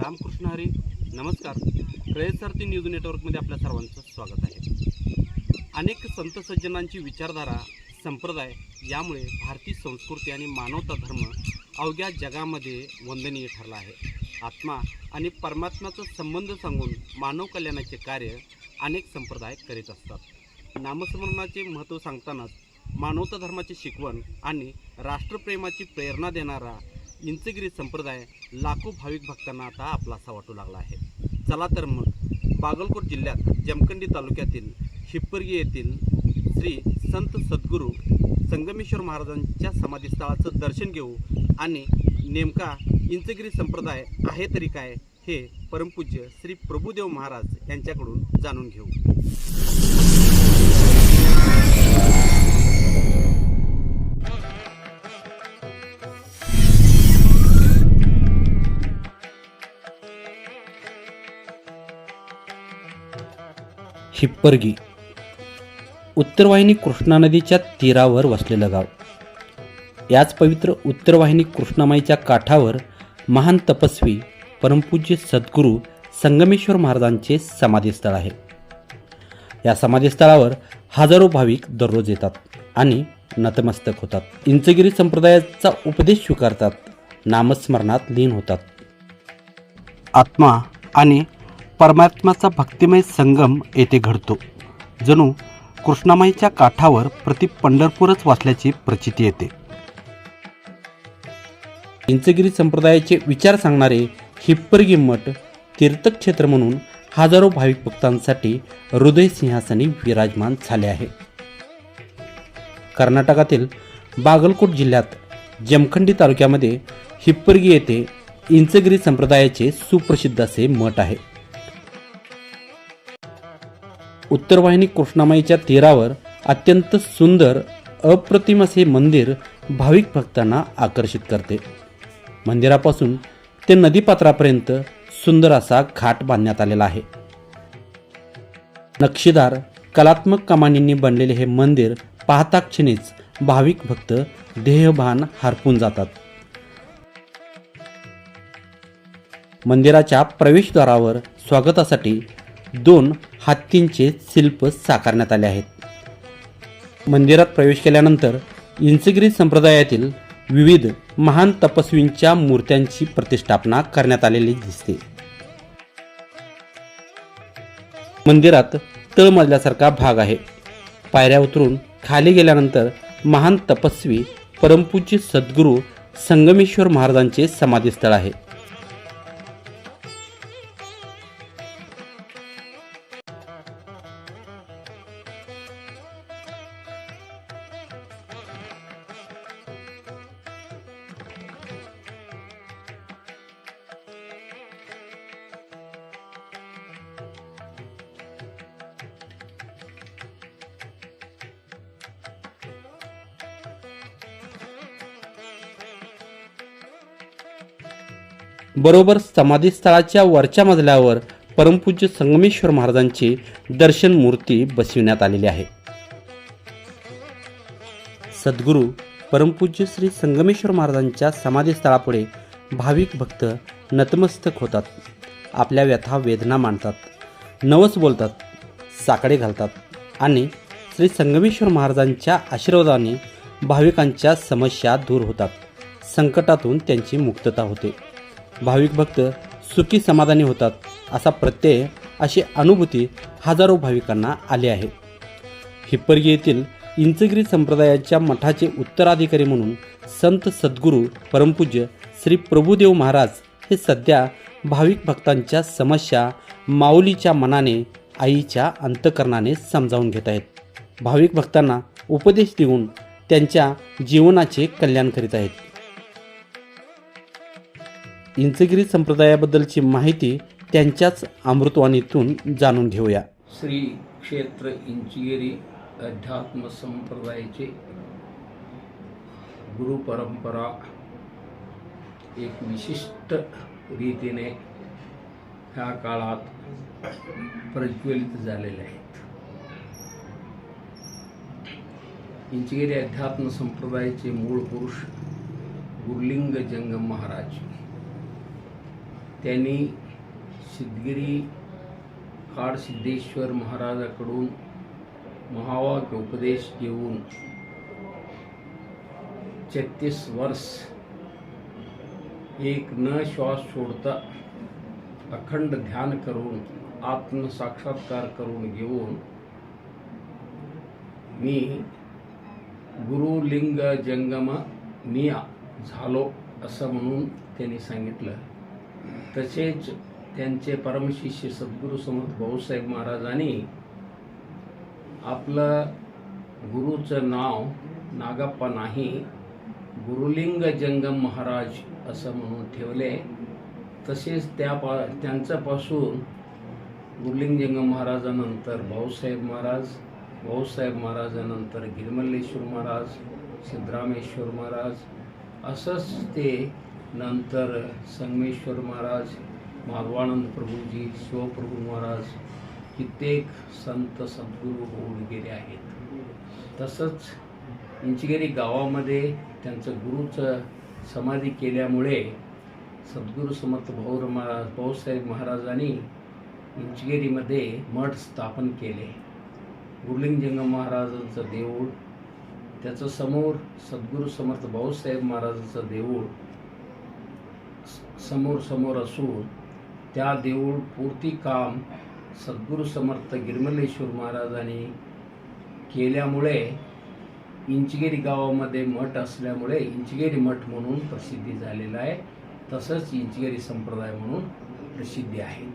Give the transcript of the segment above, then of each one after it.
रामकृष्ण हरी नमस्कार. कळेसारथी न्यूज नेटवर्कमध्ये आपल्या सर्वांचं स्वागत आहे. अनेक संत सज्जनांची विचारधारा संप्रदाय यामुळे भारतीय संस्कृती आणि मानवता धर्म अवघ्या जगामध्ये वंदनीय ठरला आहे. आत्मा आणि परमात्म्याचा संबंध सांगून मानव कल्याणाचे कार्य अनेक संप्रदाय करीत असतात. नामस्मरणाचे महत्त्व सांगतानाच मानवता धर्माची शिकवण आणि राष्ट्रप्रेमाची प्रेरणा देणारा इंचगिरी संप्रदाय लाखो भाविक भक्तांना आता आपलासा वाटू लागला आहे. चला तर मग बागलकोट जिल्ह्यात जमखंडी तालुक्यातील हिप्परगी येथील श्री संत सद्गुरू संगमेश्वर महाराजांच्या समाधीस्थळाचं दर्शन घेऊ आणि नेमका इंचगिरी संप्रदाय आहे तरी काय हे परमपूज्य श्री प्रभुदेव महाराज यांच्याकडून जाणून घेऊ. हिप्परगी. उत्तरवाहिनी कृष्णा नदीच्या तीरावर वसलेलं गाव. याच पवित्र उत्तरवाहिनी कृष्णामाईच्या काठावर महान तपस्वी परमपूज्य सद्गुरू संगमेश्वर महाराजांचे समाधीस्थळ आहे. या समाधीस्थळावर हजारो भाविक दररोज येतात आणि नतमस्तक होतात. इंचगिरी संप्रदायाचा उपदेश स्वीकारतात. नामस्मरणात लीन होतात. आत्मा आणि परमात्म्याचा भक्तिमय संगम येथे घडतो. जणू कृष्णामाईच्या काठावर प्रति पंढरपूरच वाचल्याची प्रचिती येते. इंचगिरी संप्रदायाचे विचार सांगणारे हिप्परगी मठ तीर्थक्षेत्र म्हणून हजारो भाविक भक्तांसाठी हृदय सिंहासनी विराजमान झाले आहे. कर्नाटकातील बागलकोट जिल्ह्यात जमखंडी तालुक्यामध्ये हिप्परगी येथे इंचगिरी संप्रदायाचे सुप्रसिद्ध असे मठ आहे. उत्तरवाहिनी कृष्णामाईच्या तीरावर अत्यंत सुंदर अप्रतिम असे मंदिर भाविक भक्तांना आकर्षित करते. मंदिरापासून ते नदीपात्रापर्यंत सुंदर असा घाट बांधण्यात आलेला आहे. नक्षीदार कलात्मक कमानींनी बनलेले हे मंदिर पाहता क्षणीच भाविक भक्त देहभान हरपून जातात. मंदिराच्या प्रवेशद्वारावर स्वागतासाठी दोन हत्तींचे शिल्प साकारण्यात आले आहेत. मंदिरात प्रवेश केल्यानंतर इंचगिरी संप्रदायातील विविध महान तपस्वींच्या मूर्त्यांची प्रतिष्ठापना करण्यात आलेली दिसते. मंदिरात तळमजल्यासारखा भाग आहे. पायऱ्या उतरून खाली गेल्यानंतर महान तपस्वी परमपूज्य सद्गुरू संगमेश्वर महाराजांचे समाधीस्थळ आहे. बरोबर समाधीस्थळाच्या वरच्या मजल्यावर परमपूज्य संगमेश्वर महाराजांची दर्शन मूर्ती बसविण्यात आलेली आहे. सद्गुरू परमपूज्य श्री संगमेश्वर महाराजांच्या समाधीस्थळापुढे भाविक भक्त नतमस्तक होतात. आपल्या व्यथा वेदना मांडतात. नवस बोलतात. साकडे घालतात. आणि श्री संगमेश्वर महाराजांच्या आशीर्वादाने भाविकांच्या समस्या दूर होतात. संकटातून त्यांची मुक्तता होते. भाविक भक्त सुखी समाधानी होतात असा प्रत्यय अशी अनुभूती हजारो भाविकांना आली आहे. हिप्परगी येथील इंचगिरी संप्रदायाच्या मठाचे उत्तराधिकारी म्हणून संत सद्गुरू परमपूज्य श्री प्रभुदेव महाराज हे सध्या भाविक भक्तांच्या समस्या माऊलीच्या मनाने आईच्या अंतकरणाने समजावून घेत आहेत. भाविक भक्तांना उपदेश देऊन त्यांच्या जीवनाचे कल्याण करीत आहेत. इंचगिरी संप्रदायाबद्दलची माहिती त्यांच्याच अमृतवाणीतून जाणून घेऊया. श्री क्षेत्र इंचगिरी अध्यात्म संप्रदायाचे गुरु परंपरा एक विशिष्ट रीतीने ह्या काळात प्रज्वलित झालेले आहेत. इंचगिरी अध्यात्म संप्रदायाचे मूळ पुरुष गुरुलिंग जंगम महाराज. त्यांनी सिद्धगिरी खाड सिद्धेश्वर महाराजाकडून महावाक्य उपदेश घेऊन छत्तीस वर्ष एक न श्वास सोडता अखंड ध्यान करून आत्मसाक्षात्कार करून घेऊन मी गुरुलिंग जंगम निया झालो असं म्हणून त्यांनी सांगितलं. तसेच त्यांचे परमशिष्य सद्गुरू समर्थ भाऊसाहेब महाराजांनी आपलं गुरुचं नाव नागप्पा नाही गुरुलिंग जंगम महाराज असं म्हणून ठेवले. तसेच त्या पा त्यांच्यापासून गुरुलिंग जंगम महाराजानंतर भाऊसाहेब महाराज भाऊसाहेब महाराजानंतर गिरमल्लेश्वर महाराज सिद्धरामेश्वर महाराज असंच ते नंतर संगमेश्वर महाराज माधवानंद प्रभूजी शिवप्रभू महाराज कित्येक संत सद्गुरू होऊन गेले आहेत. तसंच इंचगेरी गावामध्ये त्यांचं गुरुचं समाधी केल्यामुळे सद्गुरू समर्थ भाऊर महाराज भाऊसाहेब महाराजांनी इंचगेरीमध्ये मठ स्थापन केले. गुरलिंगजंग महाराजांचं देऊळ त्याचं समोर सद्गुरू समर्थ भाऊसाहेब महाराजांचं देऊळ समोर समोर असून त्या देऊळ पूर्ती काम सद्गुरू समर्थ गिरमलेश्वर महाराजांनी केल्यामुळे इंचगेरी गावामध्ये मठ असल्यामुळे इंचगेरी मठ म्हणून प्रसिद्धी झालेला आहे. तसंच इंचगेरी संप्रदाय म्हणून प्रसिद्धी आहेत.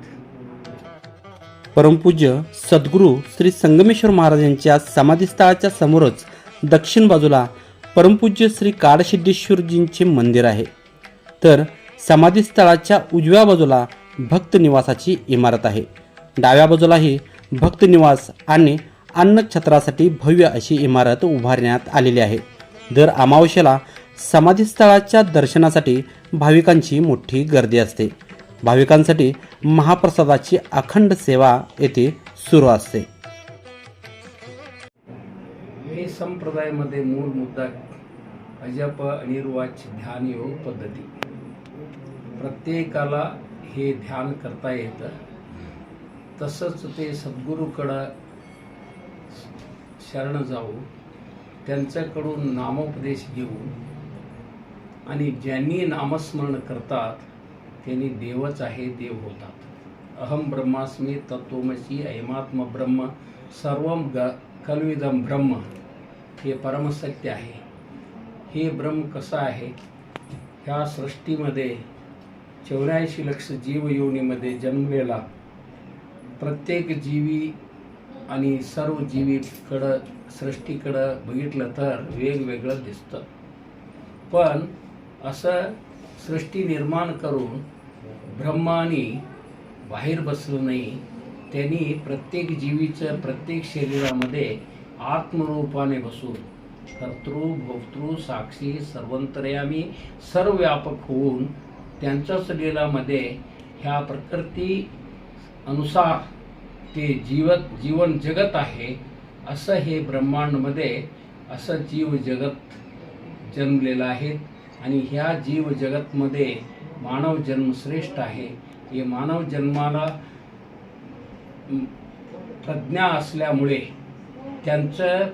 परमपूज्य सद्गुरू श्री संगमेश्वर महाराज यांच्या समाधीस्थळाच्या समोरच दक्षिण बाजूला परमपूज्य श्री काळसिद्धेश्वरजींचे मंदिर आहे. तर समाधीस्थळाच्या उजव्या बाजूला भक्त निवासाची इमारत आहे. डाव्या बाजूलाही भक्त निवास आणि अन्नक्षेत्रासाठी भव्य अशी इमारत उभारण्यात आलेली आहे. दर अमावस्येला समाधीस्थळाच्या दर्शनासाठी भाविकांची मोठी गर्दी असते. भाविकांसाठी महाप्रसादाची अखंड सेवा येथे सुरू असते. मी संप्रदायामध्ये मूळ मुद्दा अजप अनिर्वाच ध्यान योग पद्धती. प्रत्येकाला हे ध्यान करता येतं. तसंच ते सद्गुरूकडं शरण जाऊ त्यांच्याकडून नामोपदेश घेऊन आणि ज्यांनी नामस्मरण करतात त्यांनी देवच आहे देव होतात. अहम ब्रह्मास्मी तत्वमसी ऐमात्म ब्रह्म सर्व ग कलविदम ब्रह्म. हे परमसत्य आहे. हे ब्रह्म कसं आहे? ह्या सृष्टीमध्ये चौऱ्याऐंशी लक्ष जीवयोनीमध्ये जन्मलेला प्रत्येक जीवी आणि सर्व जीवीकडं सृष्टीकडं बघितलं तर वेगवेगळं दिसतं. पण असं सृष्टी निर्माण करून ब्रह्माने बाहेर बसलं नाही त्यांनी प्रत्येक जीवीचं प्रत्येक शरीरामध्ये आत्मरूपाने बसून कर्तृ भोक्तृ साक्षी सर्वंतर्यामी सर्वव्यापक होऊन त्यांच्या लीलामध्ये ह्या प्रकृती अनुसार ते जीवत जीवन जगत आहे असं हे ब्रह्मांडमध्ये असं जीव जगत जन्मलेलं आहे. आणि ह्या जीव जगतमध्ये मानव जन्म श्रेष्ठ आहे. हे मानव जन्माला प्रज्ञा असल्यामुळे त्यांचं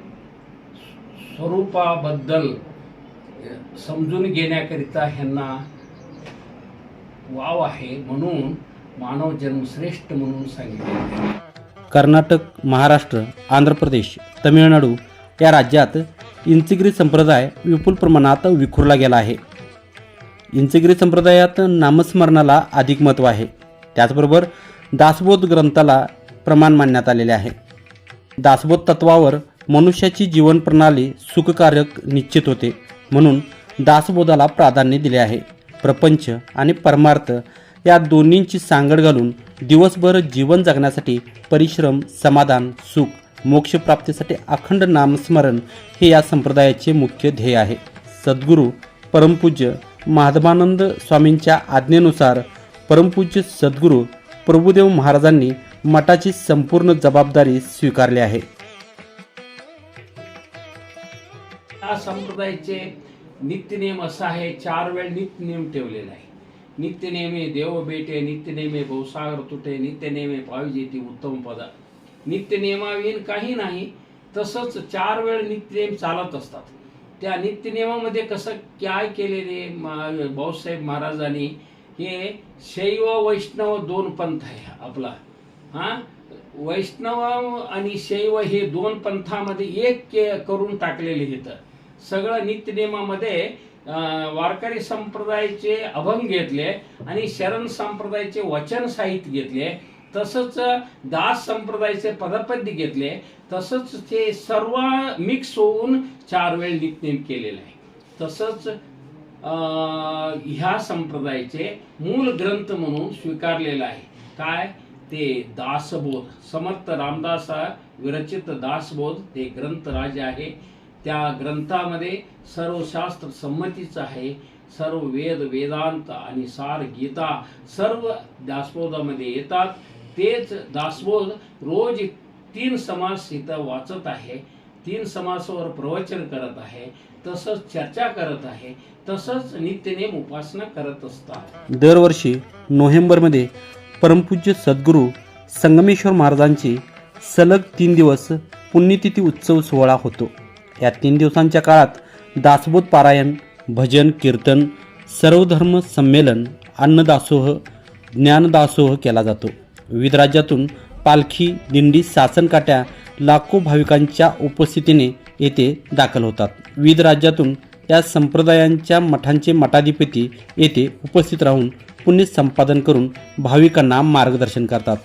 स्वरूपाबद्दल समजून घेण्याकरिता ह्यांना वाव आहे म्हणून मानव जन्म श्रेष्ठ म्हणून सांगितले. कर्नाटक महाराष्ट्र आंध्र प्रदेश तमिळनाडू या राज्यात इंचग्री संप्रदाय विपुल प्रमाणात विखुरला गेला आहे. इंचग्री संप्रदायात नामस्मरणाला अधिक महत्त्व आहे. त्याचबरोबर दासबोध ग्रंथाला प्रमाण मानण्यात आलेले आहे. दासबोध तत्वावर मनुष्याची जीवन प्रणाली सुखकारक निश्चित होते म्हणून दासबोधाला प्राधान्य दिले आहे. प्रपंच आणि परमार्थ या दोन्हींची सांगड घालून दिवसभर जीवन जगण्यासाठी परिश्रम समाधान सुख मोक्षप्राप्तीसाठी अखंड नामस्मरण हे या संप्रदायाचे मुख्य ध्येय आहे. सद्गुरू परमपूज्य माधवानंद स्वामींच्या आज्ञेनुसार परमपूज्य सद्गुरू प्रभुदेव महाराजांनी मठाची संपूर्ण जबाबदारी स्वीकारली आहे. संप्रदायाचे नित्यनेम असा आहे चार वेळ नित्यनेम ठेवलेला आहे नित्यनेमे देव बेटे नित्यनेमे भवसागर तुटे नित्यनेमे पाहिजे उत्तम पदा. नित्यनियमाविहीन काही नाही तसंच चार वेळ नित्यनेम चालत असतात. त्या नित्यनेमामध्ये कसं काय केलेले भाऊसाहेब महाराजांनी हे शैव वैष्णव दोन पंथ आहे आपला. हा? वैष्णव आणि शैव हे दोन पंथामध्ये एक के- करून टाकलेले इथं सगळं नित्यनियमामध्ये वारकरी संप्रदायाचे अभंग घेतले आणि शरण संप्रदायाचे वचन साहित्य घेतले. तसंच दास संप्रदायाचे पदपद्य घेतले. तसंच ते सर्व मिक्स होऊन चार वेळ नित्यनेम केलेलं आहे. तसंच ह्या संप्रदायाचे मूल ग्रंथ म्हणून स्वीकारलेला आहे. काय? ते दासबोध. समर्थ रामदास विरचित दासबोध ते ग्रंथराज आहे. त्या ग्रंथामध्ये सर्व शास्त्र संमतीचं आहे. सर्व वेद वेदांत आणि सार गीता सर्व दासबोधामध्ये येतात. तेच दासबोध रोज तीन समास इथं वाचत आहे. तीन समासावर प्रवचन करत आहे. तसंच चर्चा करत आहे. तसंच नित्यनेम उपासना करत असतात. दरवर्षी नोव्हेंबरमध्ये परमपूज्य सद्गुरू संगमेश्वर महाराजांची सलग तीन दिवस पुण्यतिथी उत्सव सोहळा होतो. या तीन दिवसांच्या काळात दासबोध पारायण भजन कीर्तन सर्वधर्म संमेलन अन्नदासोह ज्ञानदासोह केला जातो. विविध राज्यातून पालखी दिंडी सासनकाट्या लाखो भाविकांच्या उपस्थितीने येथे दाखल होतात. विविध राज्यातून या संप्रदायांच्या मठांचे मठाधिपती येथे उपस्थित राहून पुण्य संपादन करून भाविकांना मार्गदर्शन करतात.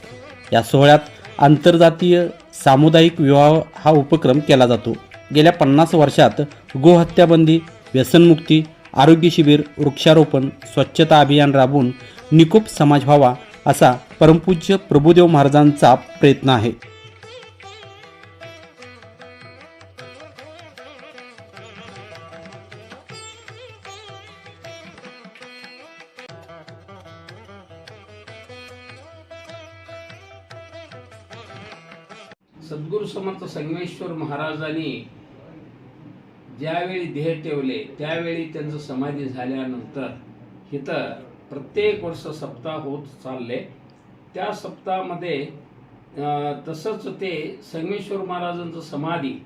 या सोहळ्यात आंतरजातीय सामुदायिक विवाह हा उपक्रम केला जातो. गेल्या पन्नास वर्षात गोहत्याबंदी व्यसनमुक्ती आरोग्य शिबिर वृक्षारोपण स्वच्छता अभियान राबवून निकोप समाज व्हावा असा परमपूज्य प्रभुदेव महाराजांचा प्रयत्न आहे. सद्गुरु समर्थ संगमेश्वर महाराजांनी ज्यावेळी ध्येय ठेवले त्यावेळी त्यांचं समाधी झाल्यानंतर इथं प्रत्येक वर्ष सप्ताह होत चालले. त्या सप्ताहामध्ये तसंच ते संगमेश्वर महाराजांचं समाधी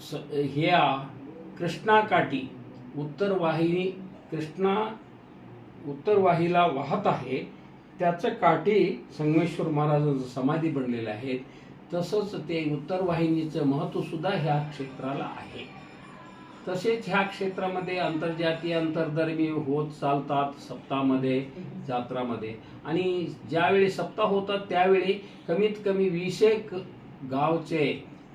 स- ह्या कृष्णाकाठी उत्तर वाहिनी कृष्णा उत्तर वाहिला वाहत आहे. त्याचं काठी संगमेश्वर महाराजांचं समाधी बनलेलं आहे. तसंच ते उत्तर वाहिनीचं महत्त्व सुद्धा ह्या क्षेत्राला आहे. तसेच ह्या क्षेत्रामध्ये आंतरजातीय अंतरधर्मी होत चालतात सप्तामध्ये जात्रामध्ये. आणि ज्यावेळी सप्ताह होतात त्यावेळी कमीत कमी वीस गावचे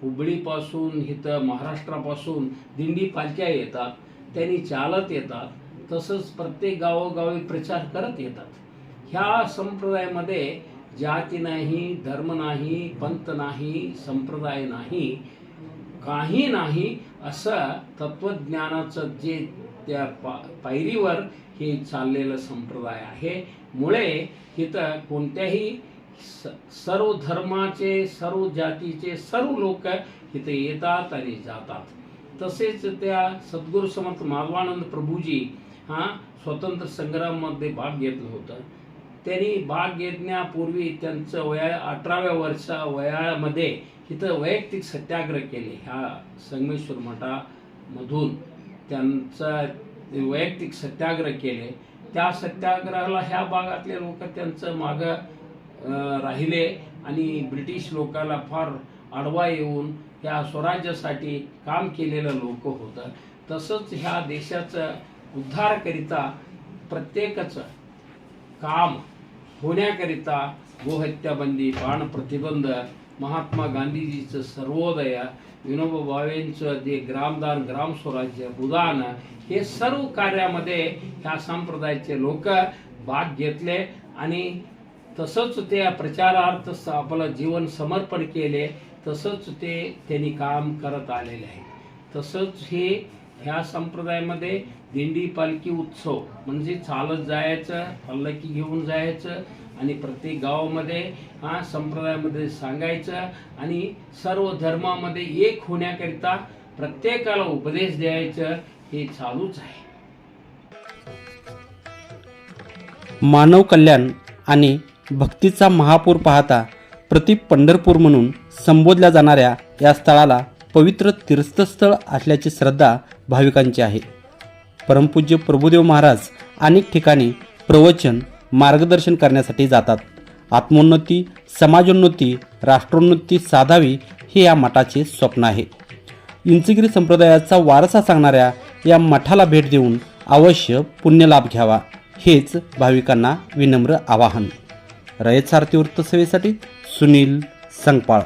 हुबळीपासून इथं महाराष्ट्रापासून दिंडी पालख्या येतात त्यांनी चालत येतात तसंच प्रत्येक गावोगावी प्रचार करत येतात. ह्या संप्रदायामध्ये जाती नाही धर्म नाही पंथ नाही संप्रदाय नाही काही नाही असं तत्वज्ञानाचं जे त्या पा पायरीवर हे चाललेलं संप्रदाय आहे. मुळे इथं कोणत्याही स- सर्व धर्माचे सर्व जातीचे सर्व लोक इथे येतात आणि जातात. तसेच त्या सद्गुरू समर्थ माधवानंद प्रभूजी हा स्वतंत्र संग्राममध्ये भाग घेतलं होतं. त्यांनी भाग घेण्यापूर्वी त्यांचं वया अठराव्या वर्षा वयामध्ये इथं वैयक्तिक सत्याग्रह केले. ह्या संगमेश्वर मठामधून त्यांचा वैयक्तिक सत्याग्रह केले. त्या सत्याग्रहाला ह्या भागातले लोक त्यांचं मागं राहिले आणि ब्रिटिश लोकाला फार आडवा येऊन ह्या स्वराज्यासाठी काम केलेलं लोक होतं. तसंच ह्या देशाचं उद्धारकरिता प्रत्येकाचं काम होण्याकरिता गोहत्याबंदी बाण प्रतिबंध महात्मा गांधीजीचं सर्वोदय विनोबा भावेंचं जे ग्रामदान ग्रामस्वराज्य उदान हे सर्व कार्यामध्ये ह्या संप्रदायाचे लोक भाग घेतले आणि तसंच ते प्रचारार्थ आपलं जीवन समर्पण केले तसंच ते त्यांनी काम करत आलेले आहे. तसंच हे ह्या संप्रदायामध्ये दिंडी पालखी उत्सव म्हणजे चालत जायचं पल्लकी घेऊन जायचं आणि प्रत्येक गावामध्ये हा संप्रदायामध्ये सांगायचं आणि सर्व धर्मामध्ये एक होण्याकरिता प्रत्येकाला उपदेश द्यायचं हे चालूच आहे. मानव कल्याण आणि भक्तीचा महापूर पाहता प्रति पंढरपूर म्हणून संबोधल्या जाणाऱ्या या स्थळाला पवित्र तीर्थस्थळ असल्याची श्रद्धा भाविकांची आहे. परमपूज्य प्रभुदेव महाराज अनेक ठिकाणी प्रवचन मार्गदर्शन करण्यासाठी जातात. आत्मोन्नती समाजोन्नती राष्ट्रोन्नती साधावी हे या मठाचे स्वप्न आहे. इंचगिरी संप्रदायाचा वारसा सांगणाऱ्या या मठाला भेट देऊन अवश्य पुण्यलाभ घ्यावा हेच भाविकांना विनम्र आवाहन. रयत सारथी वृत्तसेवेसाठी सुनील संगपाळ.